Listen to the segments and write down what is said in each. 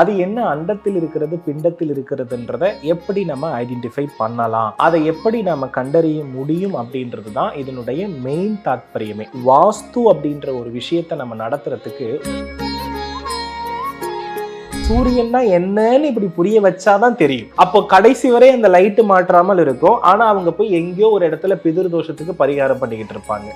அது என்ன அண்டத்தில் இருக்கிறது பிண்டத்தில் இருக்கிறதுன்றத எப்படி நம்ம ஐடென்டிஃபை பண்ணலாம்? அதை எப்படி நம்ம கண்டறிய முடியும் அப்படின்றது தான் இதனுடைய மெயின் தாத்பரியமே. வாஸ்து அப்படின்ற ஒரு விஷயத்தை நம்ம நடத்துறதுக்கு சூரியன்னா என்னன்னு இப்படி புரிய வச்சாதான் தெரியும். அப்போ கடைசி வரை அந்த லைட்டு மாற்றாமல் இருக்கும். ஆனா அவங்க போய் எங்கேயோ ஒரு இடத்துல பிதிர் தோஷத்துக்கு பரிகாரம் பண்ணிக்கிட்டு இருப்பாங்க.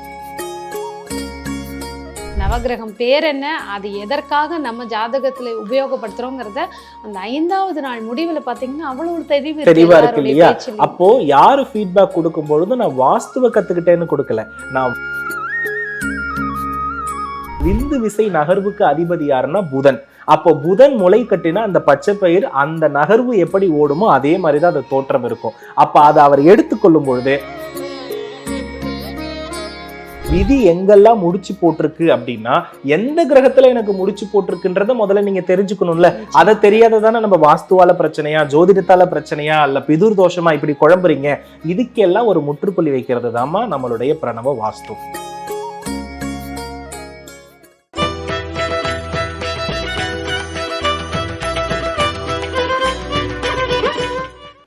நவகிரகம் பேர் என்ன? அது எதற்காக நம்ம ஜாதகத்துல உபயோகப்படுத்துறோங்கிறத அந்த ஐந்தாவது நாள் முடிவுல பாத்தீங்கன்னா அவ்வளவு ஒரு தெளிவு தெளிவா இருக்கு இல்லையா? அப்போ யாரு ஃபீட்பேக் கொடுக்கும் பொழுது நான் வாஸ்துவ கத்துக்கிட்டேன்னு கொடுக்கல. நான் விந்து விசை நகர்வுக்கு அதிபதி யாருன்னா புதன். அப்போ புதன் முளை கட்டினா அந்த பச்சை பயிர் அந்த நகர்வு எப்படி ஓடுமோ அதே மாதிரி தான் அந்த தோற்றம் இருக்கும். அப்ப அதை அவர் எடுத்துக்கொள்ளும் பொழுது விதி எங்கெல்லாம் முடிச்சு போட்டிருக்கு அப்படின்னா எந்த கிரகத்துல எனக்கு முடிச்சு போட்டிருக்குன்றத முதல்ல நீங்க தெரிஞ்சுக்கணும்ல. அதை தெரியாததானே நம்ம வாஸ்துவால பிரச்சனையா ஜோதிடத்தால பிரச்சனையா இல்ல பிதுர் தோஷமா இப்படி குழம்புறீங்க? இதுக்கெல்லாம் ஒரு முற்றுப்புள்ளி வைக்கிறது தாமா நம்மளுடைய பிரணவ வாஸ்து.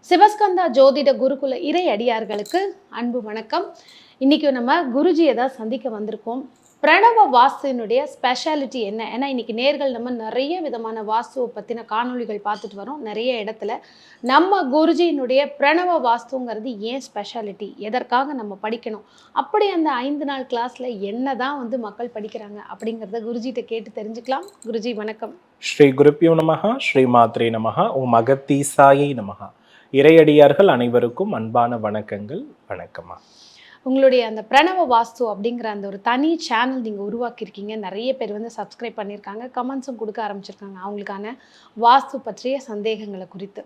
சிவஸ்கந்தா ஜோதிட குருகுல இறை அடியார்களுக்கு அன்பு வணக்கம். இன்னைக்கு நம்ம குருஜியை தான் சந்திக்க வந்திருக்கோம். பிரணவ வாஸ்துனுடைய ஸ்பெஷாலிட்டி என்ன? ஏன்னா இன்றைக்கி நேர்கள் நம்ம நிறைய விதமான வாஸ்துவை பற்றின காணொளிகள் பார்த்துட்டு வரோம். நிறைய இடத்துல நம்ம குருஜியினுடைய பிரணவ வாஸ்துங்கிறது ஏன் ஸ்பெஷாலிட்டி எதற்காக நம்ம படிக்கணும்? அப்படி அந்த ஐந்து நாள் கிளாஸில் என்ன தான் வந்து மக்கள் படிக்கிறாங்க அப்படிங்கிறத குருஜிகிட்ட கேட்டு தெரிஞ்சுக்கலாம். குருஜி வணக்கம். ஸ்ரீ குருப்பியோ நமகா ஸ்ரீ மாத்ரே நமகா ஓ மகத்தீசாயை நமகா இறையடியார்கள் அனைவருக்கும் அன்பான வணக்கங்கள். வணக்கமா உங்களுடைய அந்த பிரணவ வாஸ்து அப்படிங்கிற அந்த ஒரு தனி சேனல் நீங்கள் உருவாக்கியிருக்கீங்க. நிறைய பேர் வந்து சப்ஸ்கிரைப் பண்ணியிருக்காங்க. கமெண்ட்ஸும் கொடுக்க ஆரம்பிச்சிருக்காங்க. அவங்களுக்கான வாஸ்து பற்றிய சந்தேகங்களை குறித்து.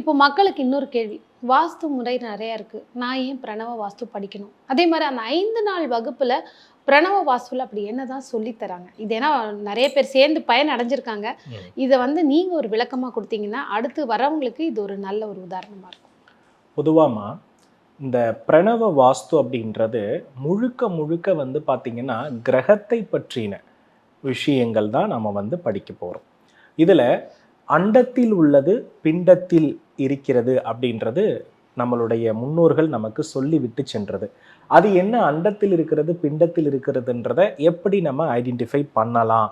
இப்போ மக்களுக்கு இன்னொரு கேள்வி. வாஸ்து முறை நிறையா இருக்குது நான் ஏன் பிரணவ வாஸ்து படிக்கணும்? அதே மாதிரி அந்த ஐந்து நாள் வகுப்பில் பிரணவ வாஸ்துவில் அப்படி என்னதான் சொல்லித் தராங்க? இது ஏன்னா நிறைய பேர் சேர்ந்து பயன் அடைஞ்சிருக்காங்க. இதை வந்து நீங்கள் ஒரு விளக்கமாக கொடுத்தீங்கன்னா அடுத்து வரவங்களுக்கு இது ஒரு நல்ல ஒரு உதாரணமாக இருக்கும். பொதுவாமா இந்த பிரணவ வாஸ்து அப்படின்றது முழுக்க முழுக்க வந்து பார்த்தீங்கன்னா கிரகத்தை பற்றின விஷயங்கள் தான் நம்ம வந்து படிக்க போகிறோம் இதில் அண்டத்தில் உள்ளது பிண்டத்தில் இருக்கிறது அப்படின்றது நம்மளுடைய முன்னோர்கள் நமக்கு சொல்லிவிட்டு சென்றது. அது என்ன அண்டத்தில் இருக்கிறது பிண்டத்தில் இருக்கிறதுன்றத எப்படி நம்ம ஐடென்டிஃபை பண்ணலாம்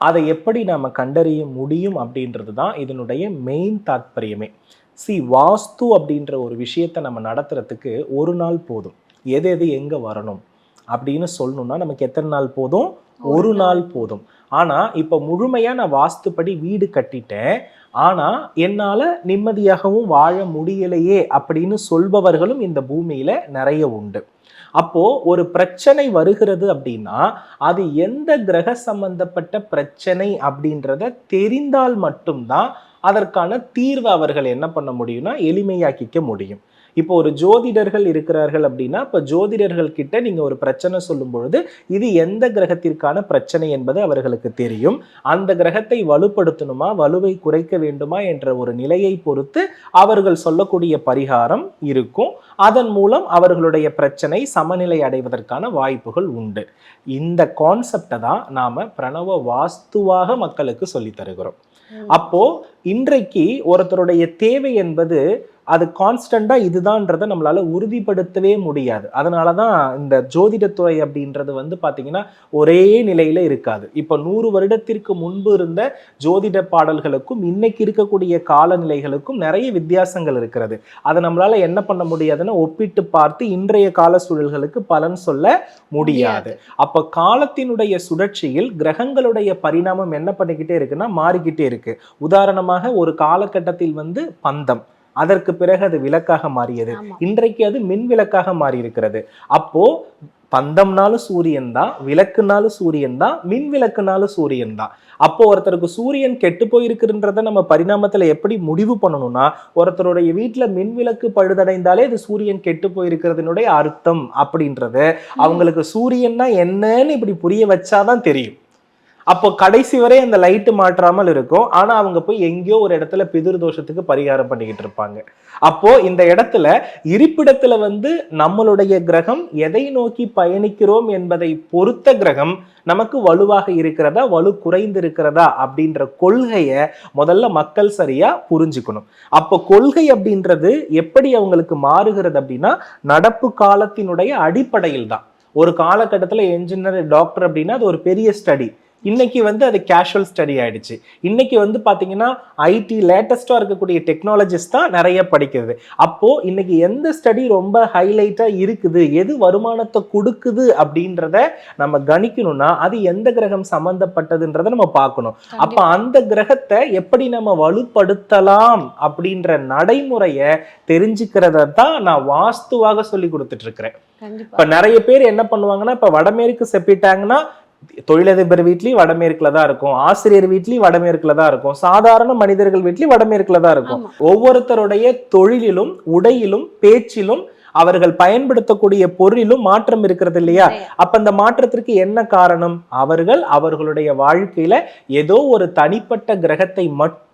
அதை எப்படி நாம் கண்டறிய முடியும் அப்படின்றது தான் இதனுடைய மெயின் தாத்பரியமே. சி வாஸ்து அப்படின்ற ஒரு விஷயத்தை நம்ம நடத்துறதுக்கு ஒரு நாள் போதும். எது எது எங்கே வரணும் அப்படின்னு சொல்லணும்னா நமக்கு எத்தனை நாள் போதும்? ஒரு நாள். போதும். ஆனால் இப்போ முழுமையாக நான் வாஸ்துப்படி வீடு கட்டிட்டேன். ஆனால் என்னால் நிம்மதியாகவும் வாழ முடியலையே அப்படின்னு சொல்பவர்களும் இந்த பூமியில் நிறைய உண்டு. அப்போ ஒரு பிரச்சனை வருகிறது அப்படின்னா அது எந்த கிரக சம்பந்தப்பட்ட பிரச்சனை அப்படின்றத தெரிந்தால் மட்டும்தான் அதற்கான தீர்வை அவர்கள் என்ன பண்ண முடியும்னா எளிமையாக்கிக்க முடியும். இப்போ ஒரு ஜோதிடர்கள் இருக்கிறார்கள் அப்படின்னா இப்போ ஜோதிடர்கள் கிட்ட நீங்கள் ஒரு பிரச்சனை சொல்லும் பொழுது இது எந்த கிரகத்திற்கான பிரச்சனை என்பது அவர்களுக்கு தெரியும். அந்த கிரகத்தை வலுப்படுத்தணுமா வலுவை குறைக்க வேண்டுமா என்ற ஒரு நிலையை பொறுத்து அவர்கள் சொல்லக்கூடிய பரிகாரம் இருக்கும். அதன் மூலம் அவர்களுடைய பிரச்சனை சமநிலை அடைவதற்கான வாய்ப்புகள் உண்டு. இந்த கான்செப்டை தான் நாம பிரணவ வாஸ்துவாக மக்களுக்கு சொல்லித் தருகிறோம். அப்போ இன்றைக்கு ஒருத்தருடைய தேவை என்பது அது கான்ஸ்டண்டா இதுதான்றதை நம்மளால உறுதிப்படுத்தவே முடியாது. அதனால தான் இந்த ஜோதிடத்துறை அப்படின்றது வந்து பாத்தீங்கன்னா ஒரே நிலையில இருக்காது. இப்போ நூறு வருடத்திற்கு முன்பு இருந்த ஜோதிட பாடல்களுக்கும் இன்னைக்கு இருக்கக்கூடிய காலநிலைகளுக்கும் நிறைய வித்தியாசங்கள் இருக்கிறது. அதை நம்மளால என்ன பண்ண முடியாதுன்னா ஒப்பிட்டு பார்த்து இன்றைய கால சூழல்களுக்கு பலன் சொல்ல முடியாது. அப்ப காலத்தினுடைய சுழற்சியில் கிரகங்களுடைய பரிணாமம் என்ன பண்ணிக்கிட்டே இருக்குன்னா மாறிக்கிட்டே இருக்கு. உதாரணமாக ஒரு காலகட்டத்தில் வந்து பந்தம். அதற்கு பிறகு அது விளக்காக மாறியது. இன்றைக்கு அது மின் விளக்காக மாறி இருக்கிறது அப்போ பந்தம்னாலும் சூரியன் தான் விளக்குனாலும் சூரியன் தான் மின் விளக்குனாலும் சூரியன் தான். அப்போ ஒருத்தருக்கு சூரியன் கெட்டு போயிருக்குன்றத நம்ம பரிணாமத்துல எப்படி முடிவு பண்ணணும்னா ஒருத்தருடைய வீட்டுல மின் விளக்கு பழுதடைந்தாலே அது சூரியன் கெட்டு போயிருக்கிறதுனுடைய அர்த்தம் அப்படின்றத. அவங்களுக்கு சூரியன்னா என்னன்னு இப்படி புரிய வச்சாதான் தெரியும். அப்போ கடைசி வரை அந்த லைட்டு மாற்றாமல் இருக்கும். ஆனால் அவங்க போய் எங்கேயோ ஒரு இடத்துல பிதிர் தோஷத்துக்கு பரிகாரம் பண்ணிக்கிட்டு இருப்பாங்க. அப்போ இந்த இடத்துல இருப்பிடத்துல வந்து நம்மளுடைய கிரகம் எதை நோக்கி பயணிக்கிறோம் என்பதை பொறுத்த கிரகம் நமக்கு வலுவாக இருக்கிறதா வலு குறைந்து இருக்கிறதா அப்படின்ற கொள்கையை முதல்ல மக்கள் சரியா புரிஞ்சுக்கணும். அப்போ கொள்கை அப்படின்றது எப்படி அவங்களுக்கு மாறுகிறது அப்படின்னா நடப்பு காலத்தினுடைய அடிப்படையில் தான் ஒரு காலகட்டத்தில் என்ஜினியர் டாக்டர் அப்படின்னா அது ஒரு பெரிய ஸ்டடி இன்னைக்கு வந்து அது கேஷுவல் ஸ்டடி ஆயிடுச்சு. இன்னைக்கு வந்து பாத்தீங்கன்னா ஐடி லேட்டஸ்டா இருக்கக்கூடிய டெக்னாலஜிஸ் தான் நிறைய படிக்கிறது அப்போ இன்னைக்கு எந்த ஸ்டடி ரொம்ப ஹைலைட்டா இருக்குது? எது வருமானத்தை கொடுக்குது அப்படின்றத நம்ம கணிக்கணும்னா அது எந்த கிரகம் சம்பந்தப்பட்டதுன்றதை நம்ம பார்க்கணும். அப்ப அந்த கிரகத்தை எப்படி நம்ம வலுப்படுத்தலாம் அப்படின்ற நடைமுறையை தெரிஞ்சுக்கிறத தான் நான் வாஸ்துவாக சொல்லி கொடுத்துட்டு இருக்கிறேன். இப்ப நிறைய பேர் என்ன பண்ணுவாங்கன்னா இப்ப வடமேற்கு செப்பிட்டாங்கன்னா தொழிலதிபர் வீட்லயும் வடமேற்குல தான் இருக்கும். ஆசிரியர் வீட்லயும் வடமேற்குல தான் இருக்கும். சாதாரண மனிதர்கள் வீட்லயும் வடமேற்குல தான் இருக்கும். ஒவ்வொருத்தருடைய தொழிலிலும் உடையிலும் பேச்சிலும் அவர்கள் பயன்படுத்தக்கூடிய பொருளிலும் மாற்றம் இருக்கிறது இல்லையா. அப்ப அந்த மாற்றத்திற்கு என்ன காரணம்? அவர்கள் அவர்களுடைய வாழ்க்கையில ஏதோ ஒரு தனிப்பட்ட கிரகத்தை மட்டும்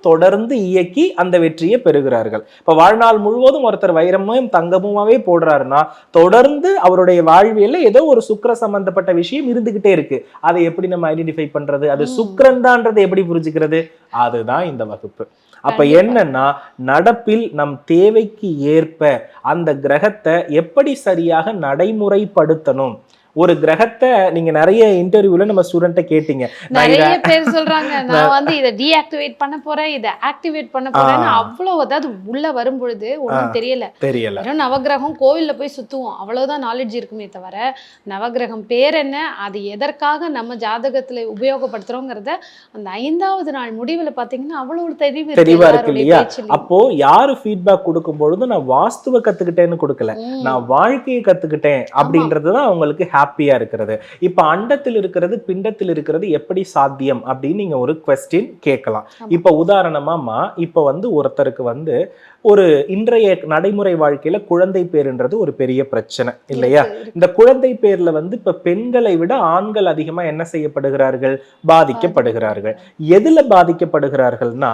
தொடர்ந்து இயக்கி அந்த வெற்றியை பெறுகிறார்கள். இப்ப வாழ்நாள் முழுவதும் ஒருத்தர் வைரமும் தங்கமுமாவே போடுறாருன்னா தொடர்ந்து அவருடைய வாழ்வியல்ல ஏதோ ஒரு சுக்கிர சம்பந்தப்பட்ட விஷயம் இருந்துகிட்டே இருக்கு. அதை எப்படி நம்ம ஐடென்டிஃபை பண்றது? அது. சுக்கிரன் தான்றதை எப்படி புரிஞ்சுக்கிறது? அதுதான் இந்த வகுப்பு. அப்ப. என்னன்னா நடப்பில் நம் தேவைக்கு ஏற்ப அந்த கிரகத்தை எப்படி சரியாக நடைமுறைப்படுத்தணும்? ஒரு கிரகத்தை நீங்க நிறைய இன்டர்வியூல நம்ம ஸ்டூடெண்ட்ட கேட்டீங்க நிறைய பேர் சொல்றாங்க நான் வந்து இதை டீஆக்டிவேட் பண்ண போறேன் இதை ஆக்டிவேட் பண்ண போறேன்னு. அவ்வளவு அதாவது உள்ள வரும் பொழுது ஒண்ணும் தெரியல தெரியல நவகிரகம் கோவில்ல போய் சுத்துவோம் அவ்வளவுதான் நாலேஜ் இருக்குமே தவிர நவகிரகம் பேர் என்ன அது எதற்காக நம்ம ஜாதகத்துல உபயோகப்படுத்துறோங்கிறத அந்த ஐந்தாவது நாள் முடிவுல பாத்தீங்கன்னா அவ்வளவு ஒரு தெளிவு தெளிவா இருக்கு இல்லையா? அப்போ யாரு ஃபீட்பேக் கொடுக்கும் பொழுது நான் வாஸ்துவ கத்துக்கிட்டேன்னு கொடுக்கல. நான் வாழ்க்கையை கத்துக்கிட்டேன் அப்படின்றது தான் அவங்களுக்கு ஹாப்பியா இருக்கிறது இப்ப அண்டத்தில் இருக்கிறது பிண்டத்தில் இருக்கிறது எப்படி சாத்தியம் அப்படின்னு நீங்க ஒரு கொஸ்டின் கேட்கலாம். இப்ப உதாரணமாமா இப்ப வந்து ஒருத்தருக்கு வந்து ஒரு இன்றைய நடைமுறை வாழ்க்கையில குழந்தை பேருன்றது ஒரு பெரிய பிரச்சனை இல்லையா. இந்த குழந்தை பேர்ல வந்து இப்ப பெண்களை விட ஆண்கள் அதிகமா என்ன செய்யப்படுகிறார்கள்? பாதிக்கப்படுகிறார்கள். எதுல பாதிக்கப்படுகிறார்கள்னா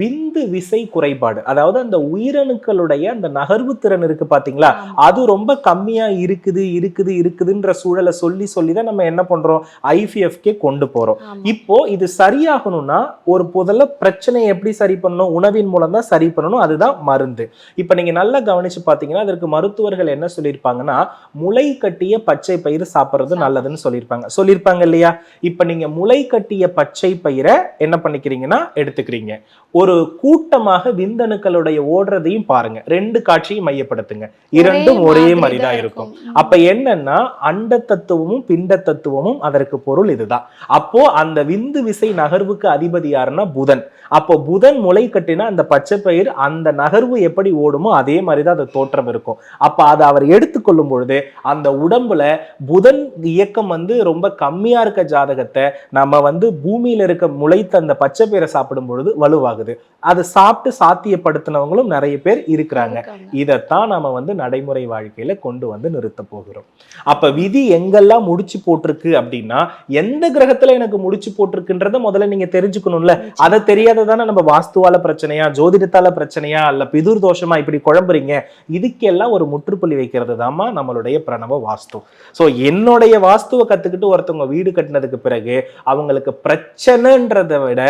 விந்து விசை குறைபாடு. அதாவது அந்த உயிரணுக்களுடைய அந்த நகர்வு திறன் இருக்கு பாத்தீங்களா. அது ரொம்ப கம்மியா இருக்குது இருக்குது இருக்குதுன்ற சூழலை சொல்லி சொல்லி தான் நம்ம என்ன பண்றோம்? ஐபிஎஃப்கே கொண்டு போறோம். இப்போ இது சரியாகணும்னா ஒரு முதல்ல பிரச்சனையை எப்படி சரி பண்ணணும்? உணவின் மூலம் தான் சரி பண்ணணும். அதுதான் மருந்து. இப்ப நீங்க நல்லா கவனிச்சு பாத்தீங்கன்னா அதற்கு மருத்துவர்கள் என்ன சொல்லியிருப்பாங்கன்னா முளை கட்டிய பச்சை பயிறு சாப்பிடுறது நல்லதுன்னு சொல்லியிருப்பாங்க. சொல்லியிருப்பாங்க இல்லையா? இப்ப நீங்க முளை கட்டிய பச்சை பயிரை என்ன பண்ணிக்கிறீங்கன்னா எடுத்துக்கிறீங்க. ஒரு கூட்டமாக விந்தணுக்களுடைய ஓடுறதையும் பாருங்க. ரெண்டு காட்சியும் மையப்படுத்துங்க. இரண்டும் ஒரே மாதிரி தான் இருக்கும். அப்ப என்னன்னா அண்ட தத்துவமும் பிண்ட தத்துவமும் அதற்கு பொருள் இதுதான். அப்போ அந்த விந்து விசை நகர்வுக்கு அதிபதி யாருன்னா புதன். அப்போ புதன் முளை கட்டினா அந்த பச்சை பயிர் அந்த நகர்வு எப்படி ஓடுமோ அதே மாதிரி தான் அந்த தோற்றம் இருக்கும். அப்ப அதை அவர் எடுத்துக்கொள்ளும் பொழுது அந்த உடம்புல புதன் இயக்கம் வந்து ரொம்ப கம்மியா இருக்க ஜாதகத்தை நம்ம வந்து பூமியில இருக்க முளைத்த அந்த பச்சை பயிரை சாப்பிடும் பொழுது வலுவாகுது. அதை சாப்பிட்டு சாத்தியப்படுத்தினவங்களும் நிறைய பேர் இருக்கிறாங்க. இதைத்தான் நாம வந்து நடைமுறை வாழ்க்கையில கொண்டு வந்து நிறுத்த போகிறோம். அப்ப விதி எங்கெல்லாம் முடிச்சு போட்டிருக்கு அப்படின்னா எந்த கிரகத்துல எனக்கு முடிச்சு போட்டிருக்குன்றத முதல்ல நீங்க தெரிஞ்சுக்கணும்ல. அதை தெரியாததானே நம்ம வாஸ்துவால பிரச்சனையா ஜோதிடத்தால பிரச்சனையா அல்ல பிதுர் தோஷமா இப்படி குழம்புறீங்க? இதுக்கெல்லாம் ஒரு முற்றுப்புள்ளி வைக்கிறது தாமா நம்மளுடைய பிரணவ வாஸ்து. சோ என்னுடைய வாஸ்துவை கத்துக்கிட்டு ஒருத்தவங்க வீடு கட்டினதுக்கு பிறகு அவங்களுக்கு பிரச்சனைன்றதை விட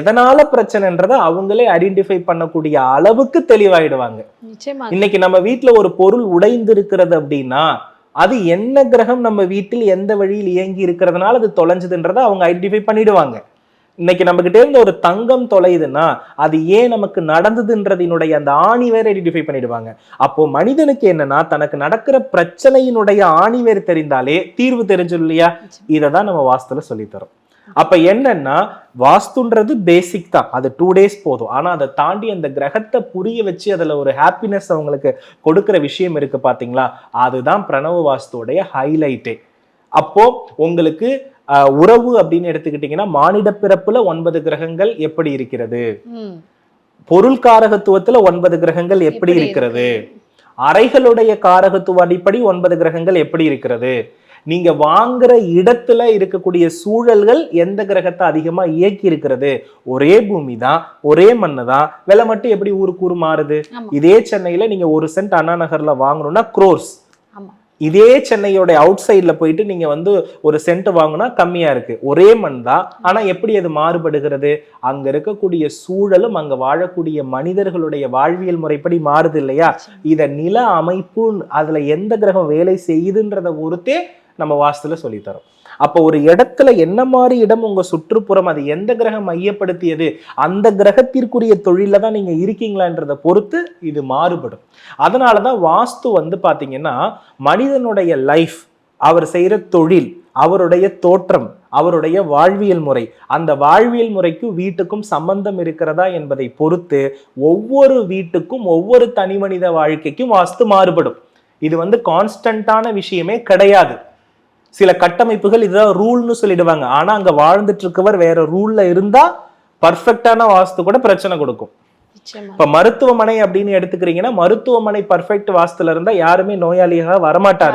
எதனால பிரச்சனைன்றதை அவங்களே ஐடென்டிஃபை பண்ணக்கூடிய அளவுக்கு தெளிவாயிடுவாங்க. இன்னைக்கு நம்ம வீட்ல ஒரு பொருள் உடைந்து இருக்கிறது அப்படின்னா அது என்ன கிரகம் நம்ம வீட்டில் எந்த வழியில் இயங்கி இருக்கிறதுனால அது தொலைஞ்சதுன்றதை அவங்க ஐடென்டிஃபை பண்ணிடுவாங்க. இன்னைக்கு நம்ம கிட்ட இருந்து ஒரு தங்கம் தொலையுதுன்னா அது ஏன் நமக்கு நடந்ததுன்றதினுடைய அந்த ஆணி வேற ஐடென்டிஃபை பண்ணிடுவாங்க. அப்போ மனிதனுக்கு என்னன்னா தனக்கு நடக்கிற பிரச்சனையினுடைய ஆணி வேறு தெரிந்தாலே தீர்வு தெரிஞ்சிடும் இல்லையா? இதை தான் நம்ம வாஸ்துல சொல்லித் தரோம் அப்ப என்னன்னா வாஸ்துன்றது பேசிக் தான். அது டூ டேஸ் போதும். ஆனா அதை தாண்டி அந்த கிரகத்தை புரிய வச்சு அதுல ஒரு ஹாப்பினஸ் அவங்களுக்கு கொடுக்கிற விஷயம் இருக்கு பாத்தீங்களா? அதுதான் பிரணவ வாஸ்துவோடைய ஹைலைட்டே அப்போ உங்களுக்கு உறவு அப்படின்னு எடுத்துக்கிட்டீங்கன்னா மானிட பிறப்புல ஒன்பது கிரகங்கள் எப்படி இருக்கிறது. பொருள் காரகத்துவத்துல ஒன்பது கிரகங்கள் எப்படி இருக்கிறது? இருக்கு? அறைகளுடைய காரகத்துவ அடிப்படை ஒன்பது கிரகங்கள் எப்படி இருக்கிறது? நீங்க வாங்குற இடத்துல இருக்கக்கூடிய சூழல்கள் எந்த கிரகத்தை அதிகமா இயக்கி இருக்கிறது? ஒரே பூமி தான் ஒரே மண்ணு தான் விலை மட்டும் எப்படி ஊருக்கு ஊர் மாறுது. இதே சென்னையில நீங்க ஒரு சென்ட் அண்ணா நகர்ல வாங்கணும்னா க்ரோர்ஸ். இதே சென்னையோட அவுட் சைடில் போயிட்டு நீங்க வந்து ஒரு சென்ட் வாங்கினா கம்மியா இருக்கு. ஒரே மண் தான். ஆனா எப்படி அது மாறுபடுகிறது? அங்க இருக்கக்கூடிய சூழலும் அங்க வாழக்கூடிய மனிதர்களுடைய வாழ்வியல் முறைப்படி மாறுது இல்லையா? இத நில அமைப்பு அதுல எந்த கிரகம் வேலை செய்யுதுன்றத பொறுத்தே நம்ம வாஸ்துல சொல்லித்தரோம். அப்போ ஒரு இடத்துல என்ன மாதிரி இடம் உங்க சுற்றுப்புறம் அது எந்த கிரகம் மையப்படுத்தியது அந்த கிரகத்திற்குரிய தொழில தான் நீங்க இருக்கீங்களான்றத பொறுத்து இது மாறுபடும். அதனால தான் வாஸ்து வந்து பாத்தீங்கன்னா மனிதனுடைய லைஃப் அவர் செய்யற தொழில் அவருடைய தோற்றம் அவருடைய வாழ்வியல் முறை அந்த வாழ்வியல் முறைக்கும் வீட்டுக்கும் சம்பந்தம் இருக்கிறதா என்பதை பொறுத்து ஒவ்வொரு வீட்டுக்கும் ஒவ்வொரு தனி மனித வாழ்க்கைக்கும் வாஸ்து மாறுபடும். இது வந்து கான்ஸ்டன்டான விஷயமே கிடையாது. சில கட்டமைப்புகள் இதுதான் ரூல்னு சொல்லிடுவாங்க. ஆனா அங்க வாழ்ந்துட்டு இருக்கவர் வேற ரூல்ல இருந்தா பர்ஃபெக்டான வாஸ்து கூட பிரச்சனை கொடுக்கும். இப்ப மருத்துவமனை அப்படின்னு எடுத்துக்கிறீங்கன்னா மருத்துவமனை பர்ஃபெக்ட் வாஸ்துல இருந்தா யாருமே நோயாளியாக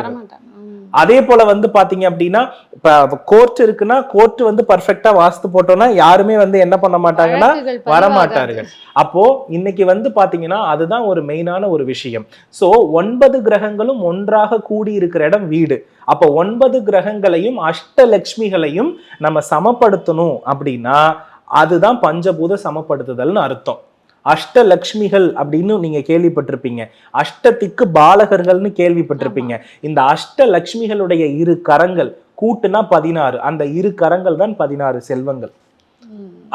ம். அதே போல வந்து பாத்தீங்க அப்படின்னா இப்ப கோர்ட் இருக்குன்னா கோர்ட் வந்து பர்ஃபெக்டா வாஸ்து போட்டோம்னா யாருமே வந்து என்ன பண்ண மாட்டாங்கன்னா வரமாட்டார்கள். அப்போ இன்னைக்கு வந்து பாத்தீங்கன்னா அதுதான் ஒரு மெயினான ஒரு விஷயம். சோ ஒன்பது கிரகங்களும் ஒன்றாக கூடி இருக்கிற இடம் வீடு. அப்போ ஒன்பது கிரகங்களையும் அஷ்டலக்ஷ்மிகளையும் நம்ம சமப்படுத்தணும் அப்படின்னா அதுதான் பஞ்சபூத சமப்படுத்துதல்னு அர்த்தம். அஷ்டலக்ஷ்மிகள் அப்படின்னு நீங்க கேள்விப்பட்டிருப்பீங்க. அஷ்டத்திக்கு பாலகர்கள்னு கேள்விப்பட்டிருப்பீங்க. இந்த அஷ்டலக்ஷ்மிகளுடைய இரு கரங்கள் கூட்டுனா பதினாறு. அந்த இரு கரங்கள் தான் பதினாறு செல்வங்கள்.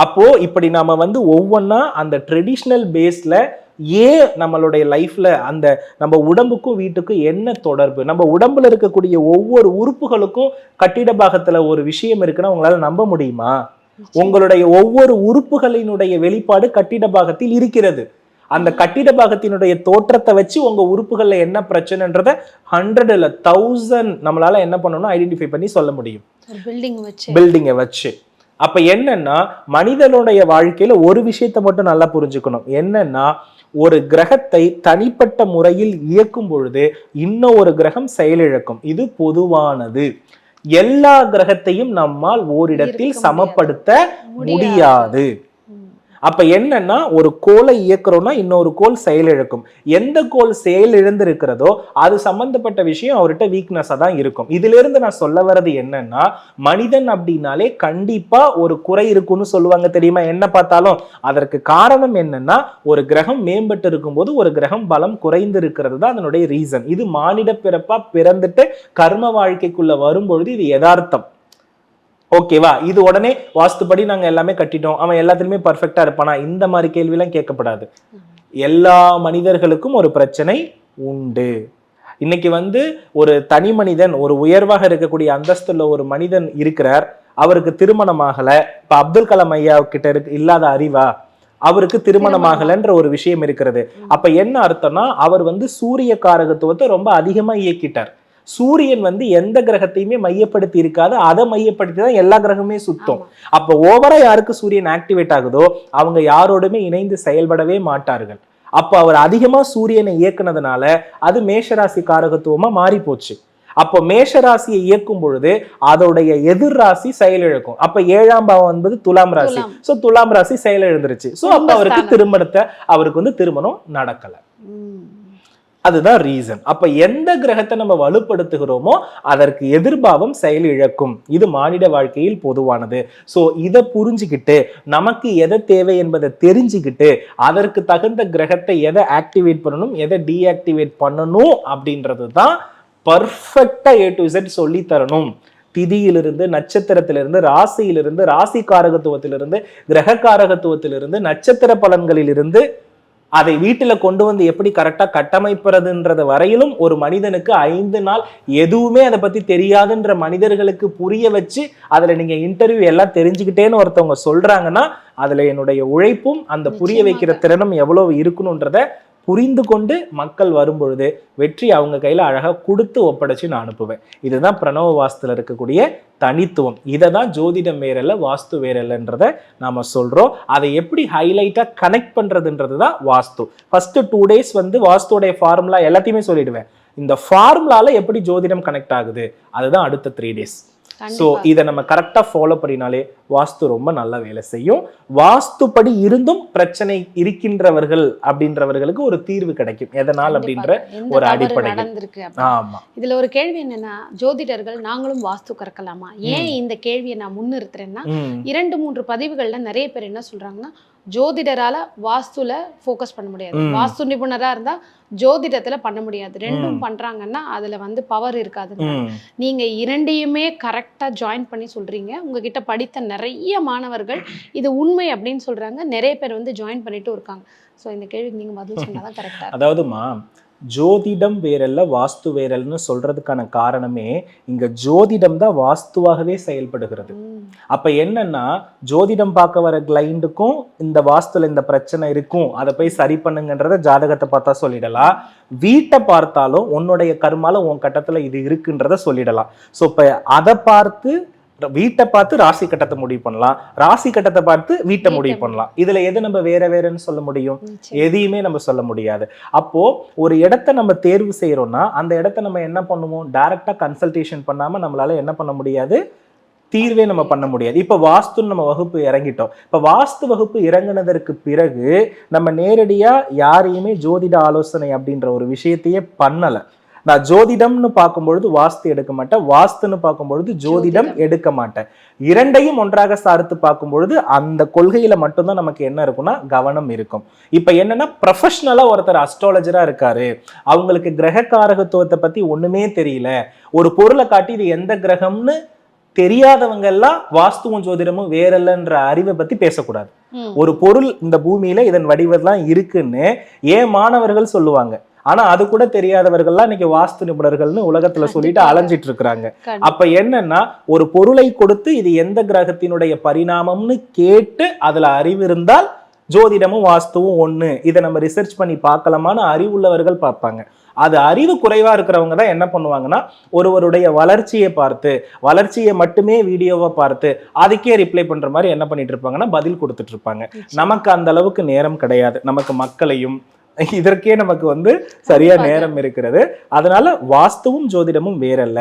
அப்போ இப்படி நாம வந்து ஒவ்வொன்னா அந்த ட்ரெடிஷ்னல் பேஸ்ல ஏன் நம்மளுடைய லைஃப்ல அந்த நம்ம உடம்புக்கும் வீட்டுக்கும் என்ன தொடர்பு? நம்ம உடம்புல இருக்கக்கூடிய ஒவ்வொரு உறுப்புகளுக்கும் கட்டிட பாகத்துல ஒரு விஷயம் இருக்குன்னா உங்களால நம்ப முடியுமா? உங்களுடைய ஒவ்வொரு உறுப்புகளினுடைய வெளிப்பாடு கட்டிட பாகத்தில் இருக்கிறது. அந்த கட்டிட பாகத்தினுடைய தோற்றத்தை வச்சு உங்க உறுப்புகள்ல என்ன பிரச்சனைன்றத ஹண்ட்ரட் இல்ல தௌசண்ட் நம்மளால என்ன பண்ணணும்னா ஐடென்டிஃபை பண்ணி சொல்ல முடியும். பில்டிங் வச்சு. பில்டிங்கை வச்சு. அப்ப என்னன்னா மனிதனுடைய வாழ்க்கையில ஒரு விஷயத்தை மட்டும் நல்லா புரிஞ்சுக்கணும். என்னன்னா ஒரு கிரகத்தை தனிப்பட்ட முறையில் இயக்கும் பொழுது இன்னும் ஒரு கிரகம் செயலிழக்கும். இது பொதுவானது. எல்லா கிரகத்தையும் நம்மால் ஓரிடத்தில் சமப்படுத்த முடியாது. அப்போ அப்ப என்னன்னா ஒரு கோலை இயக்குறோம்னா இன்னொரு கோல் செயலிழக்கும். எந்த கோல் செயலிழந்து இருக்கிறதோ அது சம்பந்தப்பட்ட விஷயம் அவர்கிட்ட வீக்னஸா தான் இருக்கும். இதுல இருந்து நான் சொல்ல வர்றது என்னன்னா மனிதன் அப்படின்னாலே கண்டிப்பா ஒரு குறை இருக்கும்னு சொல்லுவாங்க தெரியுமா? என்ன பார்த்தாலும். அதற்கு காரணம் என்னன்னா ஒரு கிரகம் மேம்பட்டு இருக்கும்போது ஒரு கிரகம் பலம் குறைந்து இருக்கிறது தான் அதனுடைய ரீசன் இது மானிட பிறப்பா பிறந்துட்டு கர்ம வாழ்க்கைக்குள்ள வரும்பொழுது இது யதார்த்தம். ஓகேவா இது உடனே வாஸ்துப்படி நாங்க எல்லாமே கட்டிட்டோம். அவன் எல்லாத்துலயுமே பர்ஃபெக்டா இருப்பானா? இந்த மாதிரி கேள்வியெல்லாம் கேட்கப்படாது. எல்லா மனிதர்களுக்கும் ஒரு பிரச்சனை உண்டு. இன்னைக்கு வந்து ஒரு தனி மனிதன் ஒரு உயர்வாக இருக்கக்கூடிய அந்தஸ்துள்ள ஒரு மனிதன் இருக்கிறார். அவருக்கு திருமணம் ஆகல. இப்ப அப்துல் கலாம் ஐயா கிட்ட இருக்கு இல்லாத அறிவா? அவருக்கு திருமணம் ஆகலன்ற ஒரு விஷயம் இருக்கிறது. அப்ப என்ன அர்த்தம்னா அவர் வந்து சூரிய காரகத்துவத்தை ரொம்ப அதிகமா இயக்கிட்டார். சூரியன் வந்து எந்த கிரகத்தையுமே மையப்படுத்தி இருக்காது அதை மையப்படுத்தி தான் எல்லா கிரகமே சுத்தம். அப்ப ஓவரா யாருக்கு சூரியன் ஆக்டிவேட் ஆகுதோ அவங்க யாரோடுமே இணைந்து செயல்படவே மாட்டார்கள் அப்ப அவர் அதிகமா சூரியனை இயக்குனதுனால அது மேஷராசி காரகத்துவமா மாறி போச்சு அப்போ மேஷராசியை இயக்கும் பொழுது அதோடைய எதிர் ராசி செயலிழக்கும் அப்ப ஏழாம் பாவம் என்பது துலாம் ராசி. சோ துலாம் ராசி செயலிழந்துருச்சு சோ அப்ப அவருக்கு. திருமணத்தை அவருக்கு வந்து திருமணம் நடக்கல. அதுதான் ரீசன் அப்ப எந்த கிரகத்தை நம்ம வலுப்படுத்துகிறோமோ அதற்கு எதிர்பாவம் செயல் இழக்கும். இது மானிட வாழ்க்கையில் பொதுவானது. ஸோ இதை புரிஞ்சுக்கிட்டு நமக்கு எதை தேவை என்பதை தெரிஞ்சுக்கிட்டு அதற்கு தகுந்த கிரகத்தை எதை ஆக்டிவேட் பண்ணணும் எதை டீஆக்டிவேட் பண்ணணும் அப்படின்றது தான் பர்ஃபெக்டா ஏ டு இசட் சொல்லி தரணும் திதியிலிருந்து நட்சத்திரத்திலிருந்து ராசியிலிருந்து ராசி காரகத்துவத்திலிருந்து கிரக காரகத்துவத்திலிருந்து நட்சத்திர பலன்களிலிருந்து அதை வீட்டுல கொண்டு வந்து எப்படி கரெக்டா கட்டமைப்பதுன்றது வரையிலும் ஒரு மனிதனுக்கு ஐந்து நாள் எதுவுமே அதை பத்தி தெரியாதுன்ற மனிதர்களுக்கு புரிய வச்சு அதுல நீங்க இன்டர்வியூ எல்லாம் தெரிஞ்சுக்கிட்டேன்னு ஒருத்தவங்க சொல்றாங்கன்னா அதுல என்னுடைய உழைப்பும் அந்த புரிய வைக்கிற திறனும் எவ்வளவு இருக்கணுன்றத புரிந்து கொண்டு மக்கள் வரும்பொழுது வெற்றி அவங்க கையில் அழகாக கொடுத்து ஒப்படைச்சு நான் அனுப்புவேன். இதுதான் பிரணவ வாஸ்துல இருக்கக்கூடிய தனித்துவம். இதை தான் ஜோதிடம் வேறல்ல வாஸ்து வேறல்லன்றத நாம சொல்றோம். அதை எப்படி ஹைலைட்டா கனெக்ட் பண்றதுன்றது தான் வாஸ்து. ஃபர்ஸ்ட் டூ டேஸ் வந்து வாஸ்துடைய ஃபார்முலா எல்லாத்தையுமே சொல்லிடுவேன். இந்த ஃபார்முலால எப்படி ஜோதிடம் கனெக்ட் ஆகுது? அதுதான் அடுத்த த்ரீ டேஸ் ஸோ இதை நம்ம கரெக்டாக ஃபாலோ பண்ணினாலே வாஸ்து ரொம்ப நல்ல வேலை செய்யும். வாஸ்துப்படி இருந்தும் பிரச்சனை இருக்கின்றவர்கள் அப்படின்றவர்களுக்கு ஒரு தீர்வு கிடைக்கும். எதனால் அப்படின்ற ஒரு அப்படின்னு. ஆமா. இதுல ஒரு கேள்வி என்னன்னா ஜோதிடர்கள் நாங்களும் வாஸ்து கறக்கலாமா? ஏன் இந்த கேள்வியை நான் முன்னிறுத்துறேன்னா. இரண்டு மூன்று பதிவுகள்ல நிறைய பேர் என்ன சொல்றாங்கன்னா ஜோதிடரால வாஸ்துல ஃபோக்கஸ் பண்ண முடியாது. வாஸ்து நிபுணரா இருந்தா ஜோதிடத்துல பண்ண முடியாது ரெண்டும். பண்றாங்கன்னா அதுல வந்து பவர் இருக்காது. நீங்க இரண்டையுமே கரெக்டா ஜாயின் பண்ணி சொல்றீங்க உங்ககிட்ட படித்த நிறைய மாணவர்கள் இது உண்மை அப்படின்னு சொல்றாங்க நிறைய பேர் வந்து ஜாயின் பண்ணிட்டும் இருக்காங்க ஸோ இந்த கேள்விக்கு நீங்க பதில் சொன்னாதான் கரெக்டா அதாவதுமா ஜோதிடம் வேறல்ல வாஸ்து வேறல்னு சொல்றதுக்கான காரணமே இங்க ஜோதிடம் தான் வாஸ்துவாகவே செயல்படுகிறது. அப்ப என்னன்னா ஜோதிடம் பார்க்க வர கிளைண்டுக்கும் இந்த வாஸ்துல இந்த பிரச்சனை இருக்கும். அதை போய் சரி பண்ணுங்கன்றத ஜாதகத்தை பார்த்தா சொல்லிடலாம். வீட்டை பார்த்தாலும் உன்னுடைய கர்மால உன் கட்டத்துல இது இருக்குன்றத சொல்லிடலாம். ஸோ இப்ப அதை பார்த்து வீட்டை பார்த்து ராசி கட்டத்தை முடிவு பண்ணலாம். ராசி கட்டத்தை பார்த்து வீட்டை முடிவு பண்ணலாம். இதுல எது நம்ம வேற வேறன்னு சொல்ல முடியும். எதையுமே நம்ம சொல்ல முடியாது. அப்போ ஒரு இடத்த நம்ம தேர்வு செய்யறோம்னா அந்த இடத்த நம்ம என்ன பண்ணுவோம்? டைரக்டா கன்சல்டேஷன் பண்ணாம நம்மளால என்ன பண்ண முடியாது? தீர்வே நம்ம பண்ண முடியாது. இப்ப வாஸ்து நம்ம வகுப்பு இறங்கிட்டோம். இப்ப வாஸ்து வகுப்பு இறங்குனதற்கு பிறகு நம்ம நேரடியா யாரையுமே ஜோதிட ஆலோசனை அப்படின்ற ஒரு விஷயத்தையே பண்ணல. நான் ஜோதிடம்னு பார்க்கும்பொழுது வாஸ்து எடுக்க மாட்டேன். வாஸ்துன்னு பார்க்கும்பொழுது ஜோதிடம் ஜோதிடம். எடுக்க மாட்டேன். இரண்டையும் ஒன்றாக சார்த்து பார்க்கும்பொழுது அந்த கொள்கையில மட்டும்தான் நமக்கு என்ன இருக்கும்னா கவனம் இருக்கும். இப்ப என்னன்னா ப்ரொஃபஷனலா ஒருத்தர் அஸ்ட்ராலஜரா இருக்காரு. அவங்களுக்கு கிரக காரகத்துவத்தை பத்தி ஒண்ணுமே தெரியல. ஒரு பொருளை காட்டி இது எந்த கிரகம்னு தெரியாதவங்க எல்லாம் வாஸ்துவும் ஜோதிடமும் வேறல்லன்ற அறிவை பத்தி பேசக்கூடாது. ஒரு பொருள் இந்த பூமியில இதன் வடிவெல்லாம் இருக்குன்னு ஏன் மாணவர்கள் சொல்லுவாங்க? ஆனா அது கூட தெரியாதவர்கள்லாம் இன்னைக்கு வாஸ்து நிபுணர்கள்னு உலகத்துல சொல்லிட்டு. அலைஞ்சிட்டு இருக்கிறாங்க. அப்ப என்னன்னா ஒரு பொருளை கொடுத்து இது எந்த கிரகத்தினுடைய பரிணாமம்னு கேட்டு அதுல அறிவு இருந்தால் ஜோதிடமும் வாஸ்துவும் ஒண்ணு. இதை நம்ம ரிசர்ச் பண்ணி பார்க்கலாமான்னு அறிவுள்ளவர்கள் பார்ப்பாங்க. அது அறிவு குறைவா இருக்கிறவங்க தான் என்ன பண்ணுவாங்கன்னா ஒருவருடைய வளர்ச்சியை பார்த்து வளர்ச்சியை மட்டுமே வீடியோவை பார்த்து அதுக்கே ரிப்ளை பண்ற மாதிரி என்ன பண்ணிட்டு இருப்பாங்கன்னா பதில் கொடுத்துட்டு இருப்பாங்க. நமக்கு அந்த அளவுக்கு நேரம் கிடையாது. நமக்கு மக்களையும் இதற்கே நமக்கு வந்து சரியா. நேரம் இருக்கிறது அதனால வாஸ்துவும் ஜோதிடமும் வேறல்ல.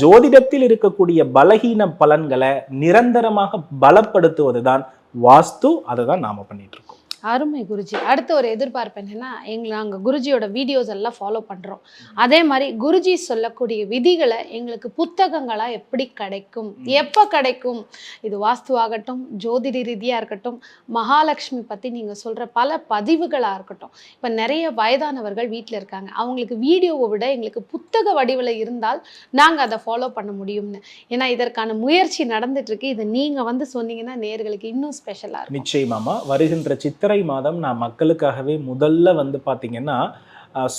ஜோதிடத்தில் இருக்கக்கூடிய பலகீன பலன்களை நிரந்தரமாக பலப்படுத்துவதுதான் வாஸ்து அதை தான் நாம பண்ணிட்டு இருக்கோம் அருமை குருஜி. அடுத்த ஒரு எதிர்பார்ப்பு என்னன்னா எங்களை நாங்கள் குருஜியோட வீடியோஸ் எல்லாம் ஃபாலோ பண்ணுறோம் அதே மாதிரி குருஜி சொல்லக்கூடிய விதிகளை எங்களுக்கு புத்தகங்களாக எப்படி கிடைக்கும்? எப்போ கிடைக்கும்? இது வாஸ்துவாகட்டும் ஜோதிட ரீதியாக இருக்கட்டும் மகாலட்சுமி பற்றி நீங்கள் சொல்கிற பல பதிவுகளாக இருக்கட்டும். இப்போ நிறைய வயதானவர்கள் வீட்டில் இருக்காங்க. அவங்களுக்கு வீடியோவை விட எங்களுக்கு புத்தக வடிவில் இருந்தால் நாங்கள் அதை ஃபாலோ பண்ண முடியும்னு. ஏன்னா இதற்கான முயற்சி நடந்துட்டு இருக்கு. இது நீங்கள் வந்து சொன்னீங்கன்னா நேர்களுக்கு இன்னும் ஸ்பெஷலாக இருக்கும். நிச்சயமாமா வருகின்ற சித்திரை மாதம் நான் மக்களுக்காகவே முதல்ல வந்து பார்த்திங்கன்னா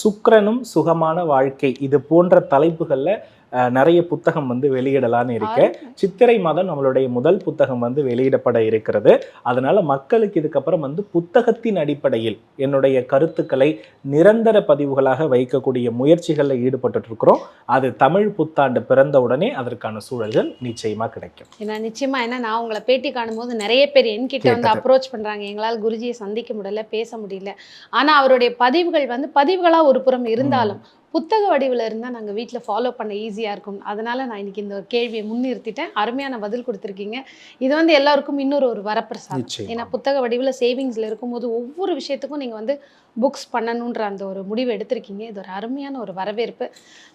சுக்கரனும் சுகமான வாழ்க்கை. இது போன்ற தலைப்புகளில் நிறைய புத்தகம் வந்து வெளியிடலான்னு இருக்கேன் சித்திரை மாதம் நம்மளுடைய முதல் புத்தகம் வந்து வெளியிடப்பட இருக்கிறது. அதனால மக்களுக்கு இதுக்கப்புறம் வந்து புத்தகத்தின் அடிப்படையில் என்னுடைய கருத்துக்களை நிரந்தர பதிவுகளாக வைக்கக்கூடிய முயற்சிகளில் ஈடுபட்டு இருக்கிறோம் அது தமிழ் புத்தாண்டு பிறந்த உடனே அதற்கான சூழல்கள் நிச்சயமா கிடைக்கும். ஏன்னா நிச்சயமா ஏன்னா நான் உங்களை பேட்டி காணும்போது நிறைய பேர் என்கிட்ட வந்து. அப்ரோச் பண்றாங்க. எங்களால் குருஜியை சந்திக்க முடியல பேச முடியல. ஆனா அவருடைய பதிவுகள் வந்து பதிவுகளா ஒரு புறம் இருந்தாலும் புத்தக வடிவில் இருந்தால் நாங்கள் வீட்டில் ஃபாலோ பண்ண ஈஸியாக இருக்கும். அதனால நான் இன்னைக்கு இந்த ஒரு கேள்வியை முன்னிறுத்திட்டேன். அருமையான பதில் கொடுத்துருக்கீங்க. இது வந்து எல்லாருக்கும் இன்னொரு ஒரு வரப்பிரசாதம். ஏன்னா புத்தக வடிவில் சேவிங்ஸில் இருக்கும்போது ஒவ்வொரு விஷயத்துக்கும் நீங்கள் வந்து புக்ஸ் பண்ணணுன்ற அந்த ஒரு முடிவு எடுத்திருக்கீங்க. இது ஒரு அருமையான ஒரு வரவேற்பு.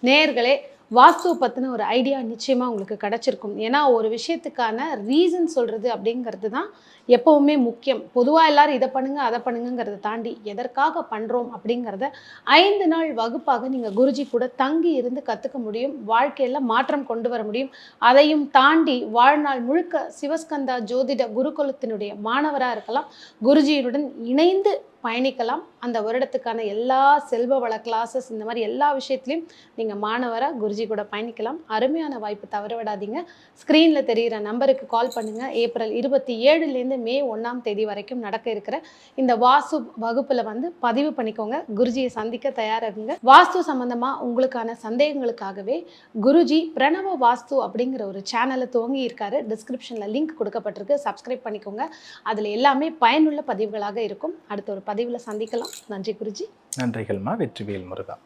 நேயர்களே வாஸ்து பற்றின ஒரு ஐடியா நிச்சயமாக உங்களுக்கு கிடச்சிருக்கும். ஏன்னா ஒரு விஷயத்துக்கான ரீசன் சொல்கிறது அப்படிங்கிறது தான் எப்போவுமே முக்கியம். பொதுவாக எல்லாரும் இதை பண்ணுங்க அதை பண்ணுங்கங்கிறத தாண்டி எதற்காக பண்ணுறோம் அப்படிங்கிறத ஐந்து நாள் வகுப்பாக நீங்கள் குருஜி கூட தங்கி இருந்து கற்றுக்க முடியும். வாழ்க்கையில் மாற்றம் கொண்டு வர முடியும். அதையும் தாண்டி வாழ்நாள் முழுக்க சிவஸ்கந்தா ஜோதிட குருகுலத்தினுடைய மாணவராக இருக்கலாம். குருஜியுடன் இணைந்து பயணிக்கலாம். அந்த வருடத்துக்கான எல்லா செல்வ வள கிளாஸஸ் இந்த மாதிரி எல்லா விஷயத்துலையும் நீங்கள் மாணவராக குருஜி கூட பயணிக்கலாம். அருமையான வாய்ப்பு தவற விடாதீங்க. ஸ்க்ரீனில் தெரிகிற நம்பருக்கு கால் பண்ணுங்கள் ஏப்ரல் இருபத்தி ஏழுலேருந்து மே ஒன்றாம் தேதி வரைக்கும் நடக்க இருக்கிற இந்த வாஸ்து வகுப்பில் வந்து பதிவு பண்ணிக்கோங்க. குருஜியை சந்திக்க தயாராகுங்க. வாஸ்து சம்பந்தமாக உங்களுக்கான சந்தேகங்களுக்காகவே குருஜி பிரணவ வாஸ்து அப்படிங்கிற ஒரு சேனலை துவங்கி இருக்காரு. டிஸ்கிரிப்ஷனில் லிங்க் கொடுக்கப்பட்டிருக்கு. சப்ஸ்கிரைப் பண்ணிக்கோங்க. அதில் எல்லாமே பயனுள்ள பதிவுகளாக இருக்கும். அடுத்த ஒரு பதிவில் சந்திக்கலாம். நன்றி குருஜி. நன்றிகள்மா. வெற்றிவேல் முருகா.